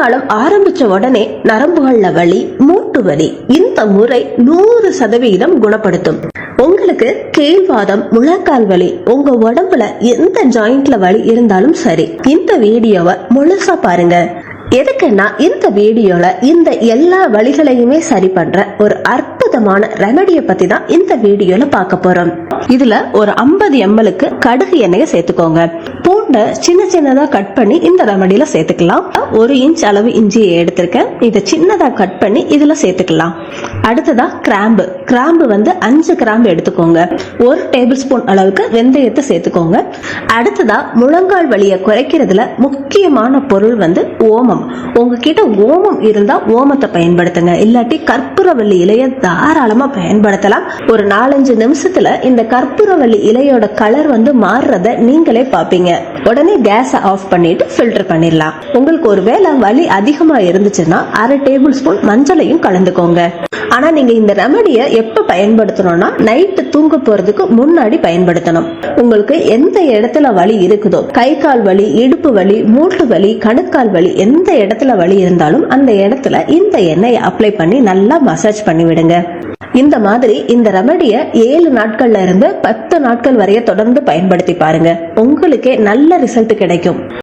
காலம் ஆரம்பிச்ச உடனே நரம்புகள்ல வலி மூட்டு வலி இந்த முறை நூறு சதவீதம் குணப்படுத்தும். உங்களுக்கு கீழ்வாதம் முழங்கால் வலி உங்க உடம்புல எந்த ஜாயிண்ட்ல வலி இருந்தாலும் சரி இந்த வீடியோவை முழுசா பாருங்க. எதுக்குன்னா இந்த வீடியோல இந்த எல்லா வழிகளையுமே சரி பண்ற ஒரு அற்புதமான ரெமடியை பத்தி தான் இந்த வீடியோல பார்க்க போறோம். இதுல ஒரு 50 எம்எல்க்கு கடுகு எண்ணெயை சேர்த்துக்கோங்க. பூண்டை சின்ன சின்னதாக கட் பண்ணி இந்த ரெமடியில சேர்த்துக்கலாம். ஒரு இன்ச் அளவு இஞ்சியை எடுத்திருக்கேன். இதை சின்னதாக கட் பண்ணி இதில் சேர்த்துக்கலாம். அடுத்ததா கிராம்பு. கிராம்பு வந்து அஞ்சு கிராம்பு எடுத்துக்கோங்க. ஒரு டேபிள் ஸ்பூன் அளவுக்கு வெந்தயத்தை சேர்த்துக்கோங்க. அடுத்ததா முழங்கால் வலியை குறைக்கிறதுல முக்கியமான பொருள் வந்து ஓமம். உங்ககிட்ட ஓமம் இருந்தா ஓமத்தை பயன்படுத்துங்க. இல்லாட்டி கற்பூரவள்ளி இலைய தாராளமா பயன்படுத்தலாம். ஒரு நாலஞ்சு நிமிஷத்துல இந்த கற்பூரவள்ளி இலையோட கலர் வந்து மாறுறத நீங்களே பாப்பீங்க உடனே கேஸை ஆஃப் பண்ணிட்டு ஃபில்டர் பண்ணிடலாம். உங்களுக்கு ஒருவேளை வலி அதிகமா இருந்துச்சுன்னா அரை டேபிள் ஸ்பூன் மஞ்சளையும் கலந்துக்கோங்க. ஆனா நீங்க இந்த ரெமடியை எப்ப பயன்படுத்தணும்னா நைட்டு தூங்க போறதுக்கு முன்னாடி பயன்படுத்தணும். உங்களுக்கு எந்த இடத்துல வலி இருக்குதோ கை கால் வலி இடுப்பு வலி மூட்டு வலி கணுக்கால் வலி எந்த இடத்துல வலி இருந்தாலும் அந்த இடத்துல இந்த எண்ணெயை அப்ளை பண்ணி நல்லா மசாஜ் பண்ணி விடுங்க. இந்த மாதிரி இந்த ரெமடியை ஏழு நாட்கள்ல இருந்து பத்து நாட்கள் வரைய தொடர்ந்து பயன்படுத்தி பாருங்க. உங்களுக்கே நல்ல ரிசல்ட் கிடைக்கும்.